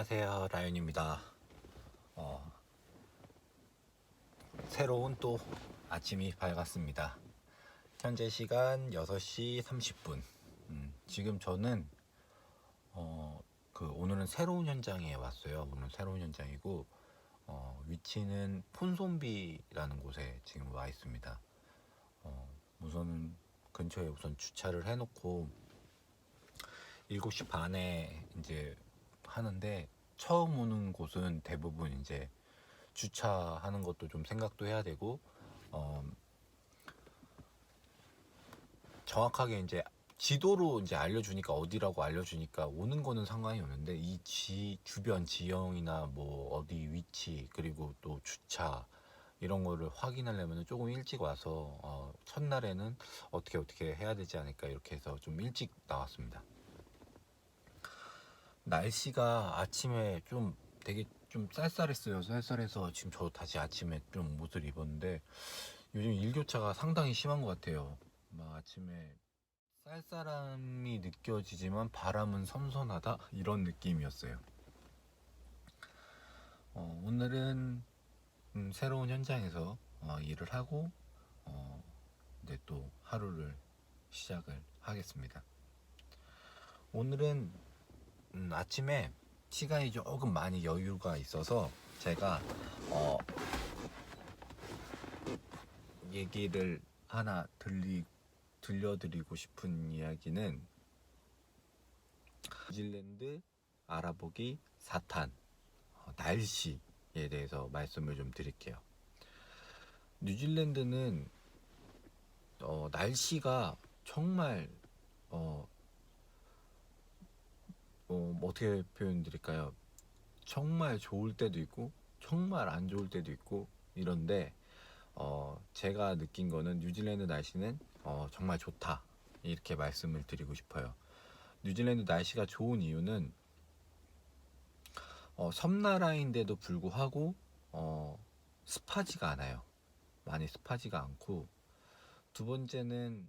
안녕하세요 라연입니다. 어, 새로운 또 아침이 밝았습니다. 현재 시간 6시 30분. 음, 지금 저는 어, 그 오늘은 새로운 현장에 왔어요. 오늘 새로운 현장이고 어, 위치는 폰손비라는 곳에 지금 와 있습니다. 어, 우선은 근처에 우선 주차를 해놓고 7시 반에 이제 하는데 처음 오는 곳은 대부분 이제 주차하는 것도 좀 생각도 해야 되고 어 정확하게 이제 지도로 이제 알려주니까 어디라고 알려주니까 오는 거는 상관이 없는데 이 지 주변 지형이나 뭐 어디 위치 그리고 또 주차 이런 거를 확인하려면 조금 일찍 와서 어 첫날에는 어떻게 어떻게 해야 되지 않을까 이렇게 해서 좀 일찍 나왔습니다. 날씨가 아침에 좀 되게 좀 쌀쌀했어요. 쌀쌀해서 지금 저 다시 아침에 좀 옷을 입었는데 요즘 일교차가 상당히 심한 것 같아요. 막 아침에 쌀쌀함이 느껴지지만 바람은 선선하다 이런 느낌이었어요. 어, 오늘은 음, 새로운 현장에서 어, 일을 하고 어, 이제 또 하루를 시작을 하겠습니다. 오늘은 음, 아침에 시간이 조금 많이 여유가 있어서 제가 어, 얘기를 하나 들리 들려드리고 싶은 이야기는 뉴질랜드 알아보기 4탄 어, 날씨에 대해서 말씀을 좀 드릴게요. 뉴질랜드는 어, 날씨가 정말 어, 어, 뭐 어떻게 표현드릴까요? 정말 좋을 때도 있고 정말 안 좋을 때도 있고 이런데 어, 제가 느낀 거는 뉴질랜드 날씨는 어, 정말 좋다 이렇게 말씀을 드리고 싶어요. 뉴질랜드 날씨가 좋은 이유는 어, 섬나라인데도 불구하고 어, 습하지가 않아요. 많이 습하지가 않고 두 번째는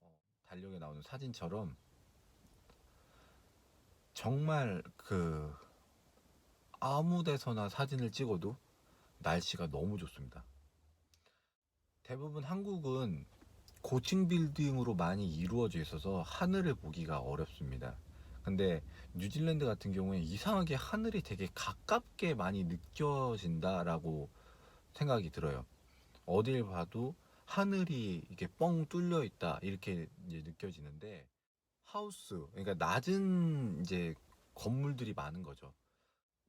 어, 달력에 나오는 사진처럼 정말 그 아무 데서나 사진을 찍어도 날씨가 너무 좋습니다. 대부분 한국은 고층 빌딩으로 많이 이루어져 있어서 하늘을 보기가 어렵습니다. 근데 뉴질랜드 같은 경우에 이상하게 하늘이 되게 가깝게 많이 느껴진다라고 생각이 들어요. 어딜 봐도 하늘이 이렇게 뻥 뚫려 있다 이렇게 느껴지는데 하우스 그러니까 낮은 이제 건물들이 많은 거죠.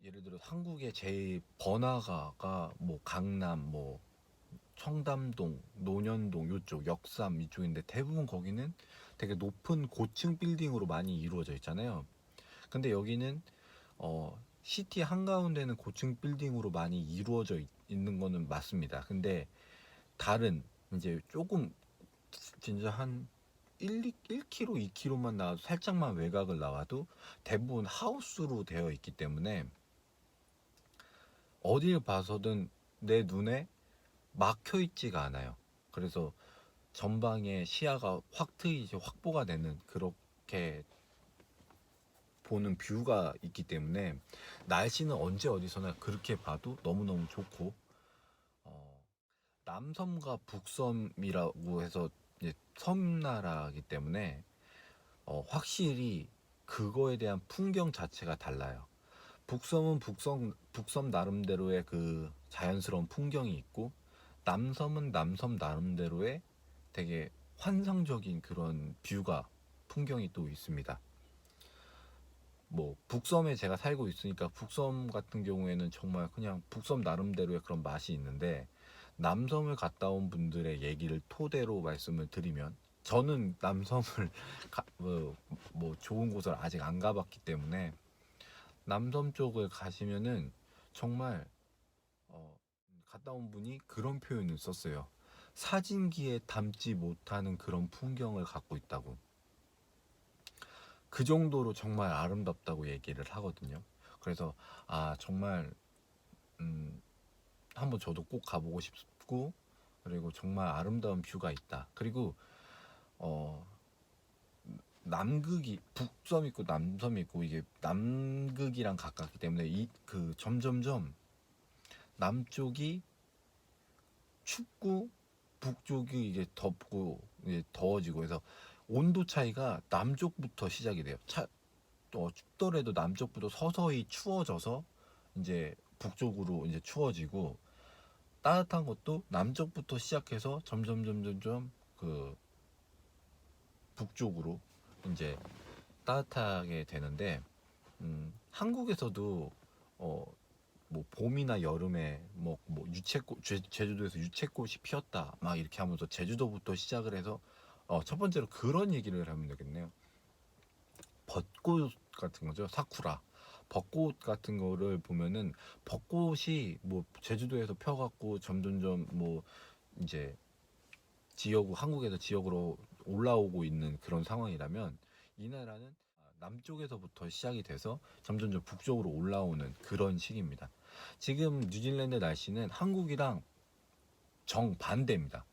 예를 들어 한국의 제일 번화가가 뭐 강남 뭐 청담동, 논현동 요쪽, 역삼 이쪽인데 대부분 거기는 되게 높은 고층 빌딩으로 많이 이루어져 있잖아요. 근데 여기는 어 시티 한가운데는 고층 빌딩으로 많이 이루어져 있, 있는 거는 맞습니다. 근데 다른 이제 조금 진짜 한 1, 2, 1km, 2km만 나와도 살짝만 외곽을 나와도 대부분 하우스로 되어 있기 때문에 어딜 봐서든 내 눈에 막혀 있지가 않아요. 그래서 전방에 시야가 확 트이지 확보가 되는 그렇게 보는 뷰가 있기 때문에 날씨는 언제 어디서나 그렇게 봐도 너무너무 좋고 어, 남섬과 북섬이라고 해서 이제 섬나라이기 때문에 어, 확실히 그거에 대한 풍경 자체가 달라요. 북섬은 북섬 북섬 나름대로의 그 자연스러운 풍경이 있고 남섬은 남섬 나름대로의 되게 환상적인 그런 뷰가 풍경이 또 있습니다. 뭐 북섬에 제가 살고 있으니까 북섬 같은 경우에는 정말 그냥 북섬 나름대로의 그런 맛이 있는데 남섬을 갔다 온 분들의 얘기를 토대로 말씀을 드리면 저는 남섬을 가, 뭐, 뭐 좋은 곳을 아직 안 가봤기 때문에 남섬 쪽을 가시면은 정말 어, 갔다 온 분이 그런 표현을 썼어요. 사진기에 담지 못하는 그런 풍경을 갖고 있다고. 그 정도로 정말 아름답다고 얘기를 하거든요. 그래서 아 정말 음, 한번 저도 꼭 가보고 싶고 그리고 정말 아름다운 뷰가 있다. 그리고 어 남극이 북섬 있고 남섬 있고 이게 남극이랑 가깝기 때문에 이 그 점점점 남쪽이 춥고 북쪽이 이게 덥고 이제 더워지고 해서 온도 차이가 남쪽부터 시작이 돼요. 차, 또 춥더라도 남쪽부터 서서히 추워져서 이제 북쪽으로 이제 추워지고 따뜻한 것도 남쪽부터 시작해서 점점 점점점 그 북쪽으로 이제 따뜻하게 되는데 음, 한국에서도 어 뭐 봄이나 여름에 뭐, 뭐 유채꽃 제, 제주도에서 유채꽃이 피었다 막 이렇게 하면서 제주도부터 시작을 해서 어, 첫 번째로 그런 얘기를 하면 되겠네요. 벚꽃 같은 거죠 사쿠라 벚꽃 같은 거를 보면은 벚꽃이 뭐 제주도에서 펴갖고 점점점 뭐 이제 지역 한국에서 지역으로 올라오고 있는 그런 상황이라면 이 나라는 남쪽에서부터 시작이 돼서 점점점 북쪽으로 올라오는 그런 시기입니다. 지금 뉴질랜드 날씨는 한국이랑 정반대입니다.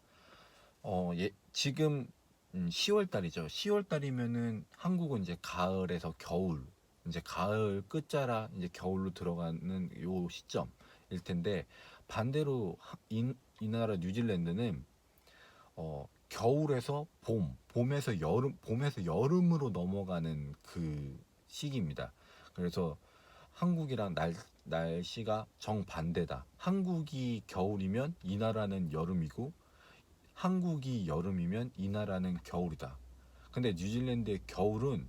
어, 예, 지금 10월 달이죠. 10월 달이면은 한국은 이제 가을에서 겨울, 이제 가을 끝자락 이제 겨울로 들어가는 요 시점일 텐데 반대로 하- 이, 이 나라 뉴질랜드는 어, 겨울에서 봄, 봄에서 여름, 봄에서 여름으로 넘어가는 그 시기입니다. 그래서 한국이랑 날, 날씨가 정반대다. 한국이 겨울이면 이 나라는 여름이고, 한국이 여름이면 이 나라는 겨울이다. 근데 뉴질랜드의 겨울은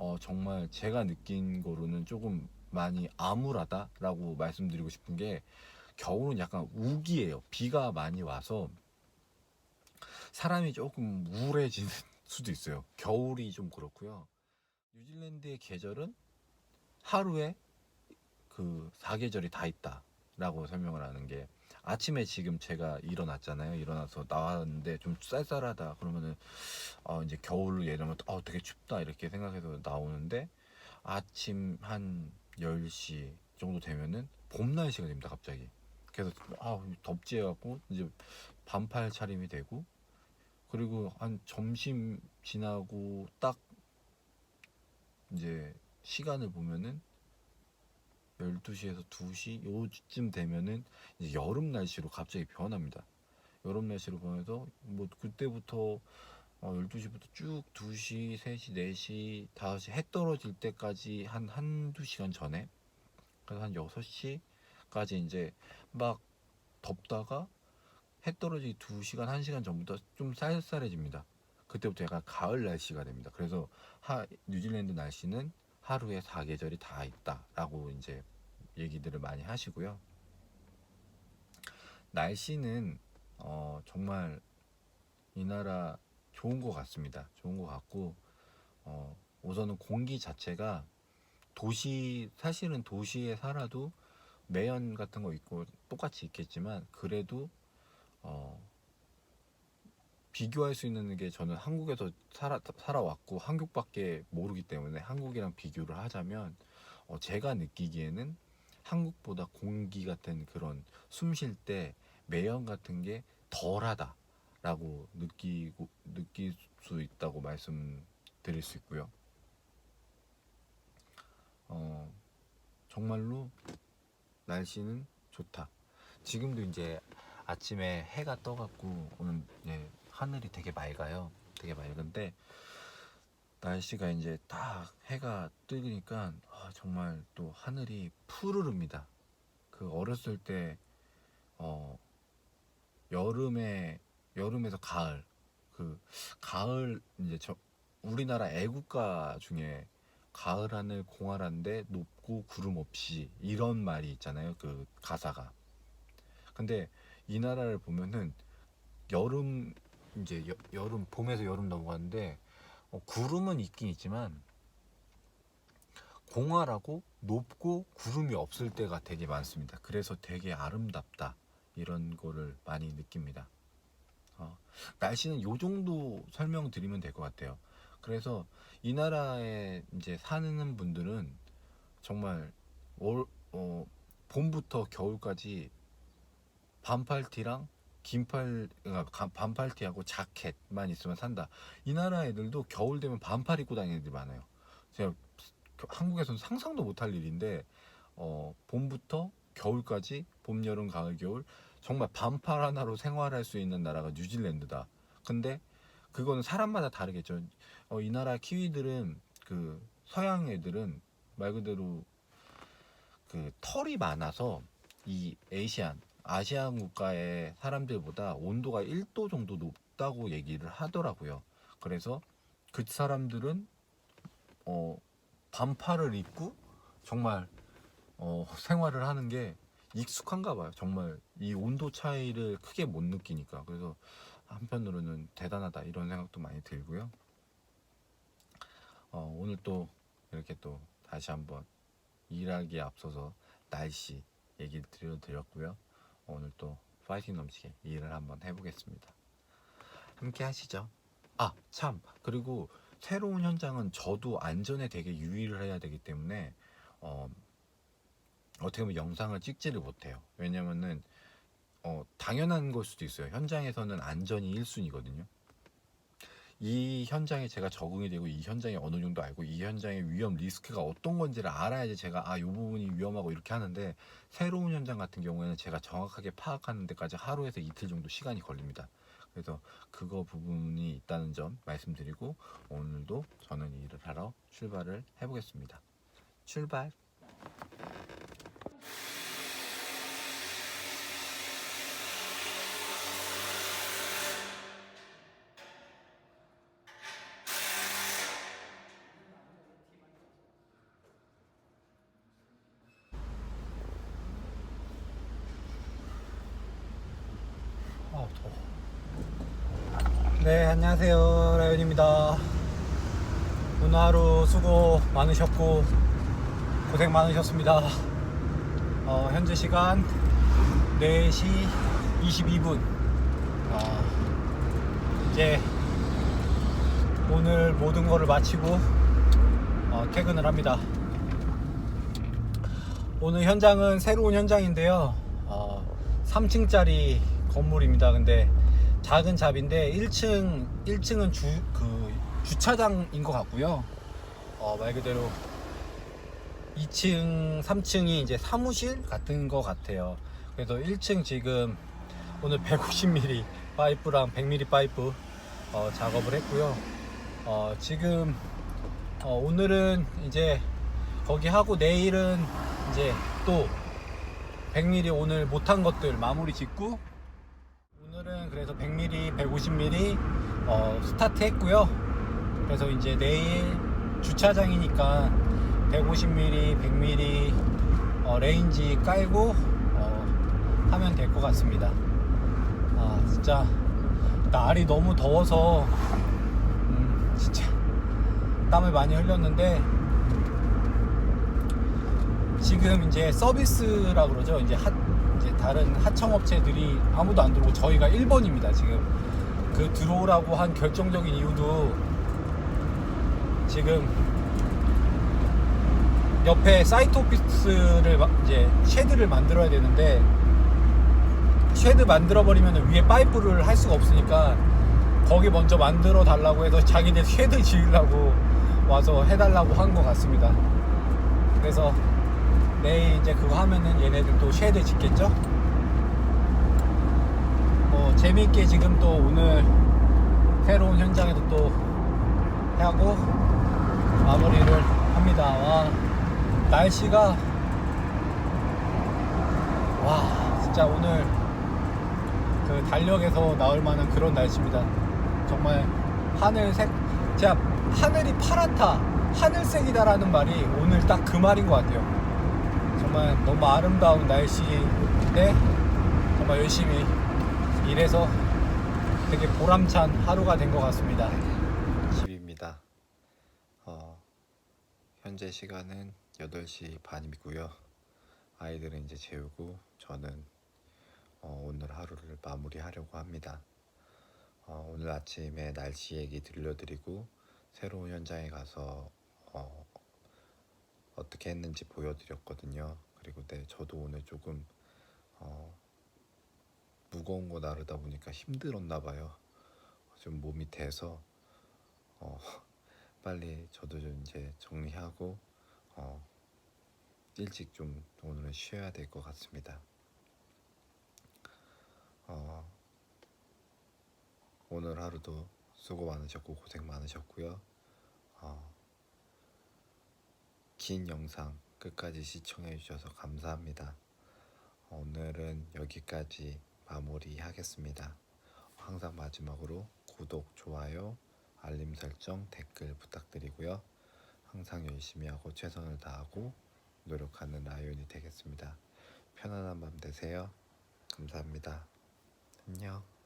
어, 정말 제가 느낀 거로는 조금 많이 암울하다라고 말씀드리고 싶은 게 겨울은 약간 우기예요. 비가 많이 와서 사람이 조금 우울해지는 수도 있어요. 겨울이 좀 그렇고요. 뉴질랜드의 계절은 하루에 그 사계절이 다 있다라고 설명을 하는 게 아침에 지금 제가 일어났잖아요. 일어나서 나왔는데 좀 쌀쌀하다 그러면은 어 이제 겨울 예를 들면 어 되게 춥다 이렇게 생각해서 나오는데 아침 한 10시 정도 되면은 봄 날씨가 됩니다. 갑자기. 그래서 아 덥지 해갖고 이제 반팔 차림이 되고 그리고 한 점심 지나고 딱 이제 시간을 보면은 12시에서 2시 요쯤 되면은 이제 여름 날씨로 갑자기 변합니다. 여름 날씨로 변해서 뭐 그때부터 어 12시부터 쭉 2시, 3시, 4시, 5시 해 떨어질 때까지 한 한두 시간 전에 그래서 한 6시까지 이제 막 덥다가 해 떨어지기 2시간, 1시간 전부터 좀 쌀쌀해집니다. 그때부터 약간 가을 날씨가 됩니다. 그래서 하, 뉴질랜드 날씨는 하루에 사계절이 다 있다라고 이제 얘기들을 많이 하시고요. 날씨는 어, 정말 이 나라 좋은 것 같습니다. 좋은 것 같고 어, 우선은 공기 자체가 도시 사실은 도시에 살아도 매연 같은 거 있고 똑같이 있겠지만 그래도 어, 비교할 수 있는 게 저는 한국에서 살아, 살아왔고 한국밖에 모르기 때문에 한국이랑 비교를 하자면 어, 제가 느끼기에는 한국보다 공기 같은 그런 숨 쉴 때 매연 같은 게 덜하다라고 느끼고 느낄 수 있다고 말씀드릴 수 있고요. 어, 정말로 날씨는 좋다. 지금도 이제 아침에 해가 떠갖고 오늘 이제 하늘이 되게 맑아요. 되게 맑은데 날씨가 이제 딱 해가 뜨니까 아, 정말 또 하늘이 푸르릅니다. 그 어렸을 때 어, 여름에 여름에서 가을 그 가을 이제 저 우리나라 애국가 중에 가을 하늘 공활한데 높고 구름 없이 이런 말이 있잖아요. 그 가사가. 근데 이 나라를 보면은 여름 이제 여, 여름 봄에서 여름 넘어가는데 어, 구름은 있긴 있지만 공활하고 높고 구름이 없을 때가 되게 많습니다. 그래서 되게 아름답다 이런 거를 많이 느낍니다. 어, 날씨는 요 정도 설명드리면 될 것 같아요. 그래서 이 나라에 이제 사는 분들은 정말 올, 어, 봄부터 겨울까지 반팔티랑 긴팔 그러니까 가- 반팔 티하고 자켓만 있으면 산다. 이 나라 애들도 겨울 되면 반팔 입고 다니는 애들이 많아요. 제가 한국에서는 상상도 못할 일인데 어, 봄부터 겨울까지 봄, 여름, 가을, 겨울 정말 반팔 하나로 생활할 수 있는 나라가 뉴질랜드다. 근데 그거는 사람마다 다르겠죠. 어, 이 나라 키위들은 그 서양 애들은 말 그대로 그 털이 많아서 이 에이시안 아시안 국가의 사람들보다 온도가 1도 정도 높다고 얘기를 하더라고요. 그래서 그 사람들은 어 반팔을 입고 정말 어 생활을 하는 게 익숙한가 봐요. 정말 이 온도 차이를 크게 못 느끼니까. 그래서 한편으로는 대단하다 이런 생각도 많이 들고요. 어 오늘 또 이렇게 또 다시 한번 일하기에 앞서서 날씨 얘기를 드려 드렸고요. 오늘 또 파이팅 넘치게 일을 한번 해보겠습니다. 함께 하시죠. 아, 참. 그리고 새로운 현장은 저도 안전에 되게 유의를 해야 되기 때문에 어, 어떻게 보면 영상을 찍지를 못해요. 왜냐면은 어, 당연한 걸 수도 있어요. 현장에서는 안전이 1순위거든요. 이 현장에 제가 적응이 되고 이 현장이 어느 정도 알고 이 현장의 위험 리스크가 어떤 건지를 알아야지 제가 아이 부분이 위험하고 이렇게 하는데 새로운 현장 같은 경우에는 제가 정확하게 파악하는 데까지 하루에서 이틀 정도 시간이 걸립니다. 그래서 그거 부분이 있다는 점 말씀드리고 오늘도 저는 이 일을 하러 출발을 해보겠습니다. 출발. 네 안녕하세요 라연입니다. 오늘 하루 수고 많으셨고 고생 많으셨습니다. 어, 현재 시간 4시 22분. 어, 이제 오늘 모든 거를 마치고 어, 퇴근을 합니다. 오늘 현장은 새로운 현장인데요. 어, 3층짜리 건물입니다. 근데 작은 잡인데 1층 1층은 주 그 주차장인 것 같고요. 어, 말 그대로 2층, 3층이 이제 사무실 같은 것 같아요. 그래서 1층 지금 오늘 150mm 파이프랑 100mm 파이프 어, 작업을 했고요. 어, 지금 어, 오늘은 이제 거기 하고 내일은 이제 또 100mm 오늘 못한 것들 마무리 짓고 그래서 100mm, 150mm 어, 스타트 했고요. 그래서 이제 내일 주차장이니까 150mm, 100mm 어, 레인지 깔고 어, 하면 될 것 같습니다. 아 진짜 날이 너무 더워서 음, 진짜 땀을 많이 흘렸는데 지금 이제 서비스라 그러죠. 이제 하, 이제 다른 하청업체들이 아무도 안 들어오고 저희가 1번입니다. 지금 그 들어오라고 한 결정적인 이유도 지금 옆에 사이트 오피스를 마- 이제 쉐드를 만들어야 되는데 쉐드 만들어 버리면 위에 파이프를 할 수가 없으니까 거기 먼저 만들어 달라고 해서 자기들 쉐드 지으려고 와서 해달라고 한 것 같습니다. 그래서 내일 이제 그거 하면은 얘네들도 쉐드 짓겠죠? 뭐 재미있게 지금 또 오늘 새로운 현장에서 또 하고 마무리를 합니다. 와 날씨가 와 진짜 오늘 그 달력에서 나올 만한 그런 날씨입니다. 정말 하늘색 제가 하늘이 파랗다 하늘색이다라는 말이 오늘 딱 그 말인 것 같아요. 정말 너무 아름다운 날씨인데 정말 열심히 일해서 되게 보람찬 하루가 된 것 같습니다. 집입니다. 어, 현재 시간은 8시 반이고요. 아이들은 이제 재우고 저는 어, 오늘 하루를 마무리하려고 합니다. 어, 오늘 아침에 날씨 얘기 들려드리고 새로운 현장에 가서 어, 어떻게 했는지 보여드렸거든요. 그리고 네, 저도 오늘 조금 어, 무거운 거 나르다 보니까 힘들었나 봐요. 좀 몸이 돼서 어, 빨리 저도 좀 이제 정리하고 어, 일찍 좀 오늘은 쉬어야 될 것 같습니다. 어, 오늘 하루도 수고 많으셨고 고생 많으셨고요. 어, 긴 영상 끝까지 시청해 주셔서 감사합니다. 오늘은 여기까지 마무리하겠습니다. 항상 마지막으로 구독, 좋아요, 알림 설정, 댓글 부탁드리고요. 항상 열심히 하고 최선을 다하고 노력하는 라이온이 되겠습니다. 편안한 밤 되세요. 감사합니다. 안녕.